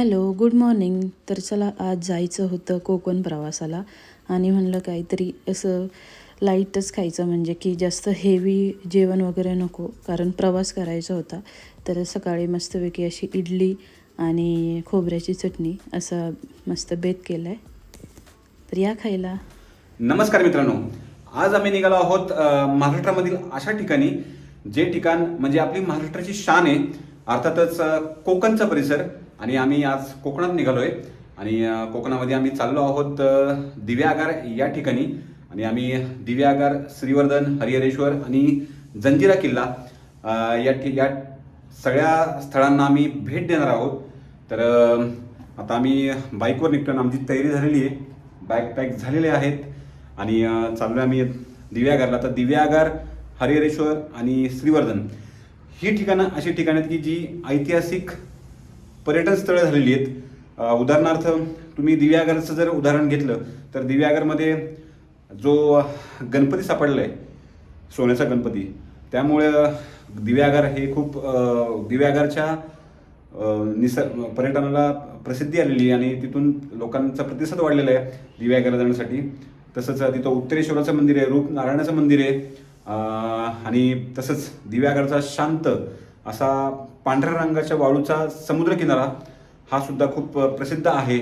Hello good morning. तर चला आज जायचं होतं कोकण प्रवासाला आणि म्हणलं काहीतरी असं लाईटच खायचं म्हणजे की जास्त हेवी जेवण वगैरे नको कारण प्रवास करायचा होता. तर सकाळी मस्तपैकी अशी इडली आणि खोबऱ्याची चटणी असं मस्त बेत केलं आहे तर या खायला. नमस्कार मित्रांनो. आज आम्ही निघालो आहोत महाराष्ट्रामधील अशा ठिकाणी जे ठिकाण म्हणजे आपली महाराष्ट्राची शान आहे अर्थातच कोकणचा परिसर. आणि आम्ही आज कोकणात निघालोय. आणि कोकणामध्ये आम्ही चाललो आहोत दिव्यागार या ठिकाणी. आणि आम्ही दिव्यागार श्रीवर्धन हरिहरेश्वर आणि जंजिरा किल्ला या ठि- या सगळ्या स्थळांना आम्ही भेट देणार आहोत. तर आता आम्ही बाईकवर निघतो आमची तयारी झालेली आहे. बॅग पॅक झालेले आहेत. आणि चाललो आम्ही दिव्यागारला तर दिव्यागार हरिहरेश्वर आणि श्रीवर्धन. ही ठिकाणं अशी ठिकाणं आहेत की जी ऐतिहासिक पर्यटन स्थळं झालेली आहेत. उदाहरणार्थ तुम्ही दिव्यागरचं जर उदाहरण घेतलं तर दिव्यागरमध्ये जो गणपती सापडला आहे सोन्याचा गणपती त्यामुळे दिव्यागार हे खूप दिव्यागरच्या दिव्यागारच्या निसर्ग पर्यटनाला प्रसिद्धी आलेली आहे आणि तिथून लोकांचा प्रतिसाद वाढलेला आहे दिव्यागारला जाण्यासाठी. तसंच तिथं उत्तरेश्वराचं मंदिर आहे रूप नारायणाचं मंदिर आहे. आणि तसंच दिव्यागरचा शांत असा पांढऱ्या रंगाच्या वाळूचा समुद्रकिनारा हा सुद्धा खूप प्रसिद्ध आहे.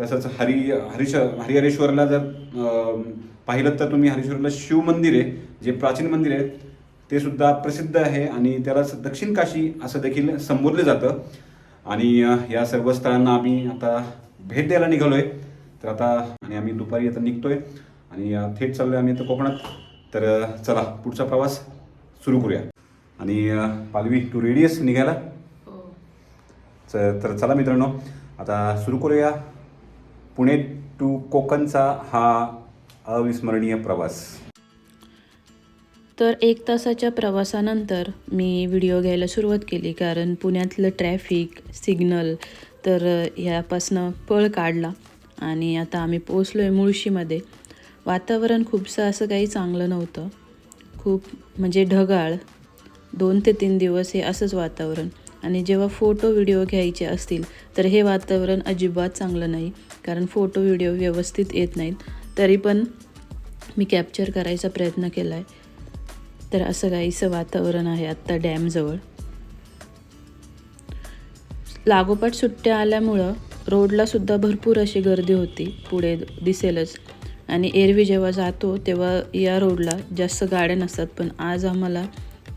तसंच हरी हरिश हरिहरेश्वरला जर पाहिलं तर तुम्ही हरिश्वरला शिव मंदिर आहे जे प्राचीन मंदिर आहे ते सुद्धा प्रसिद्ध आहे आणि त्याला दक्षिण काशी असं देखील संबोधलं जातं. आणि या सर्व स्थळांना आम्ही आता भेट द्यायला निघालो आहे तर आता आणि आम्ही दुपारी आता निघतोय. आणि थेट चाललो आहे आम्ही आता कोकणात. तर चला पुढचा प्रवास सुरू करूया. आणि पालवी तू रेडी आहेस निघायला? च- तर चला मित्रांनो आता सुरू करूया. पुणे टू कोकणचा हा अविस्मरणीय प्रवास. तर एक तासाच्या प्रवासानंतर मी व्हिडिओ घ्यायला सुरुवात केली कारण पुण्यातलं ट्रॅफिक सिग्नल तर ह्यापासनं पळ काढला. आणि आता आम्ही पोचलो आहे मुळशीमध्ये. वातावरण खूपसं असं काही चांगलं नव्हतं. खूप म्हणजे ढगाळ. दोन ते तीन दिवस हे असंच वातावरण. आणि जेव्हा फोटो व्हिडिओ घ्यायचे असतील तर हे वातावरण अजिबात चांगलं नाही. कारण फोटो व्हिडिओ व्यवस्थित येत नाहीत. तरी पण मी कॅप्चर करायचा प्रयत्न केला आहे तर असं काहीसं वातावरण आहे आत्ता डॅमजवळ लागोपाठ सुट्ट्या आल्यामुळं रोडलासुद्धा भरपूर अशी गर्दी होती. पुढे दिसेलच. आणि एरवी जेव्हा जातो तेव्हा या रोडला जास्त गाड्या नसतात. पण आज आम्हाला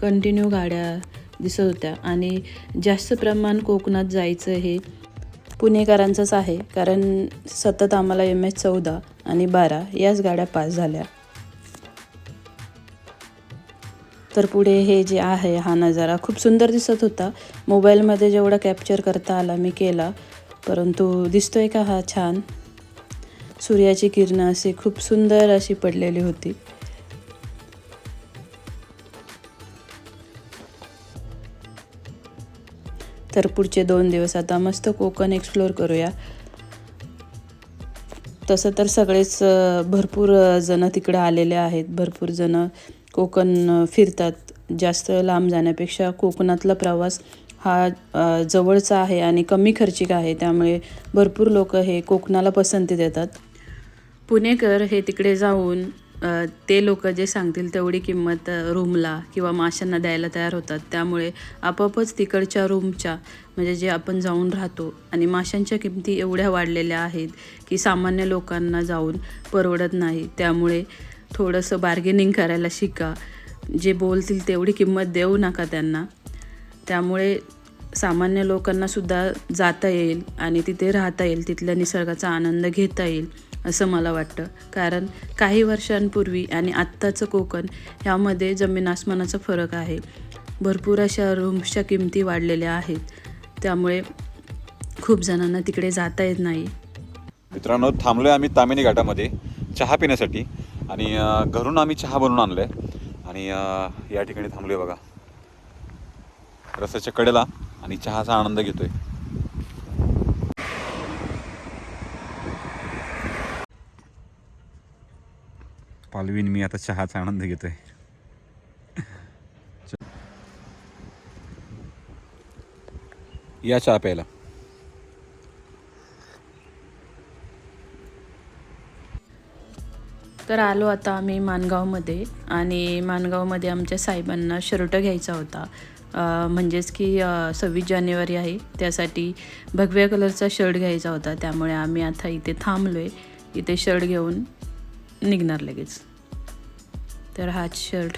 कंटिन्यू गाड्या दिसत होत्या. आणि जास्त प्रमाण कोकणात जायचं हे पुणेकरांचंच आहे. कारण सतत आम्हाला एम एच चौदा आणि बारा याच गाड्या पास झाल्या. तर पुढे हे जे आहे हा नजारा खूप सुंदर दिसत होता. मोबाईलमध्ये जेवढा कॅप्चर करता आला मी केला. परंतु दिसतोय का हा छान? सूर्याची किरणं अशी खूप सुंदर अशी पडलेली होती. तर पुढचे दोन दिवस आता मस्त कोकण एक्सप्लोअर करूया. तसं तर सगळेच भरपूर जणं जण तिकडे आलेले आहेत. भरपूर जण कोकण फिरतात. जास्त लांब जाण्यापेक्षा कोकणातला प्रवास हा जवळचा आहे आणि कमी खर्चिक आहे. त्यामुळे भरपूर लोक हे कोकणाला पसंती देतात. पुणेकर हे तिकडे जाऊन ते लोक जे सांगतील तेवढी किंमत रूमला किंवा माशांना द्यायला तयार होतात. त्यामुळे आपोआपच तिकडच्या रूमच्या म्हणजे जे आपण जाऊन राहतो आणि माशांच्या किमती एवढ्या वाढलेल्या आहेत की सामान्य लोकांना जाऊन परवडत नाही. त्यामुळे थोडंसं बार्गेनिंग करायला शिका. जे बोलतील तेवढी किंमत देऊ नका त्यांना. त्यामुळे सामान्य लोकांनासुद्धा जाता येईल आणि तिथे राहता येईल. तिथल्या निसर्गाचा आनंद घेता येईल. असं मला वाटतं. कारण काही वर्षांपूर्वी आणि आत्ताचं कोकण ह्यामध्ये जमीन आसमानाचा फरक आहे. भरपूर अशा रूम्सच्या किमती वाढलेल्या आहेत. त्यामुळे खूप जणांना तिकडे जाता येत नाही. मित्रांनो थांबलो आहे आम्ही तामिनी घाटामध्ये चहा पिण्यासाठी आणि घरून आम्ही चहा बनवून आणलाय. आणि या ठिकाणी थांबलो आहे बघा. रस्त्याच्या कडेला आणि चहाचा आनंद घेतोय. पालवीन मी आता चहाचा आनंद घेतोय. या चहा प्यायला. तर आलो आता आम्ही मानगावमध्ये आणि मानगावमध्ये आमच्या साहेबांना शर्ट घ्यायचा होता. म्हणजेच की सव्वीस जानेवारी आहे त्यासाठी भगव्या कलरचा शर्ट घ्यायचा होता. त्यामुळे आम्ही आता इथे थांबलो आहे इथे शर्ट घेऊन. निघणार लगेच. तर हाच शर्ट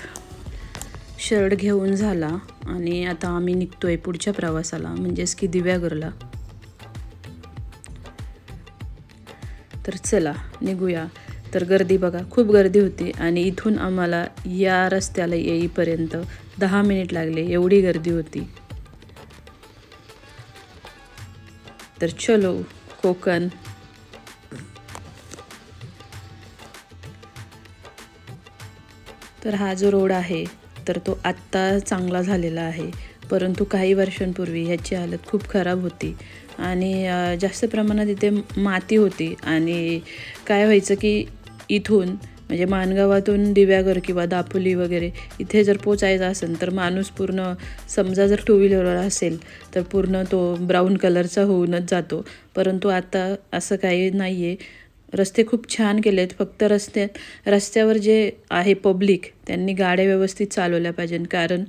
शर्ट घेऊन झाला आणि आता आम्ही निघतोय पुढच्या प्रवासाला म्हणजेच की दिव्यागरला. तर चला निघूया. तर गर्दी बघा खूप गर्दी होती आणि इथून आम्हाला या रस्त्याला येईपर्यंत दहा मिनिट लागले एवढी गर्दी होती. तर चलो कोकण. तर हा जो रोड आहे तर तो आत्ता चांगला झालेला आहे. परंतु काही वर्षांपूर्वी ह्याची हालत खूप खराब होती. आणि जास्त प्रमाणात इथे माती होती. आणि काय व्हायचं की इथून म्हणजे माणगावातून दिव्यागर किंवा दापोली वगैरे इथे जर पोचायचा असेल तर माणूस पूर्ण समजा जर टू व्हीलरवर असेल तर पूर्ण तो ब्राऊन कलरचा होऊनच जातो. परंतु आता असं काही नाही आहे रस्ते खूप छान केले आहेत फक्त रस्त्यात रस्त्यावर जे आहे पब्लिक त्यांनी गाड्या व्यवस्थित चालवल्या पाहिजेन कारण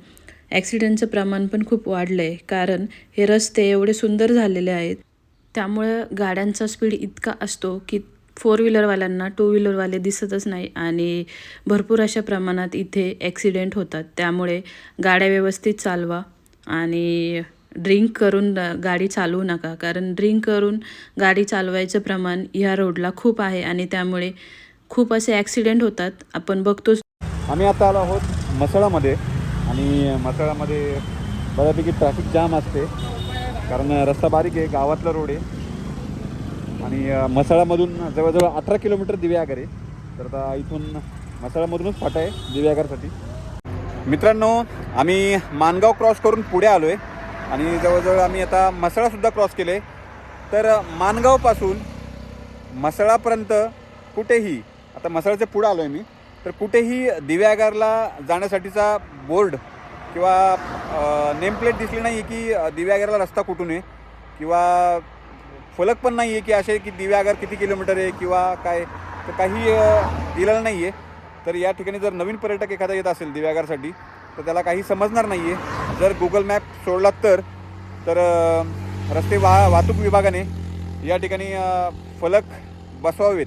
ॲक्सिडेंटचं प्रमाण पण खूप वाढलं आहे कारण हे रस्ते एवढे सुंदर झालेले आहेत. त्यामुळं गाड्यांचा स्पीड इतका असतो की फोर व्हीलरवाल्यांना टू व्हीलरवाले दिसतच नाही आणि भरपूर अशा प्रमाणात इथे ॲक्सिडेंट होतात. त्यामुळे गाड्या व्यवस्थित चालवा आणि ड्रिंक करून गाडी चालवू नका. कारण ड्रिंक करून गाडी चालवायचं प्रमाण ह्या रोडला खूप आहे आणि त्यामुळे खूप असे ॲक्सिडेंट होतात. आपण बघतोच आम्ही आता आलो आहोत मसळामध्ये आणि मसळामध्ये बऱ्यापैकी ट्रॅफिक जाम असते. कारण रस्ता बारीक आहे गावातला रोड आहे. आणि मसाळामधून जवळजवळ अठरा किलोमीटर दिव्यागर आहे. तर आता इथून मसाळामधूनच फाटा आहे दिव्यागरसाठी मित्रांनो आम्ही मानगाव क्रॉस करून पुढे आलो आहे आणि जवळजवळ आम्ही आता मसळासुद्धा क्रॉस केले. तर मानगावपासून मसळापर्यंत कुठेही आता मसळाच्या पुढं आलो आहे मी तर कुठेही दिव्यागारला जाण्यासाठीचा बोर्ड किंवा नेमप्लेट दिसली नाही आहे की दिव्यागारला रस्ता कुठून आहे किंवा फलक पण नाही आहे की असे की दिव्यागार किती किलोमीटर आहे किंवा काय तर काही दिलेलं नाही आहे तर या ठिकाणी जर नवीन पर्यटक एखादा येत असेल दिव्यागारसाठी तर त्याला काही समजणार नाही आहे जर गुगल मॅप सोडलात तर तर रस्ते वा वाहतूक विभागाने या ठिकाणी फलक बसवावेत.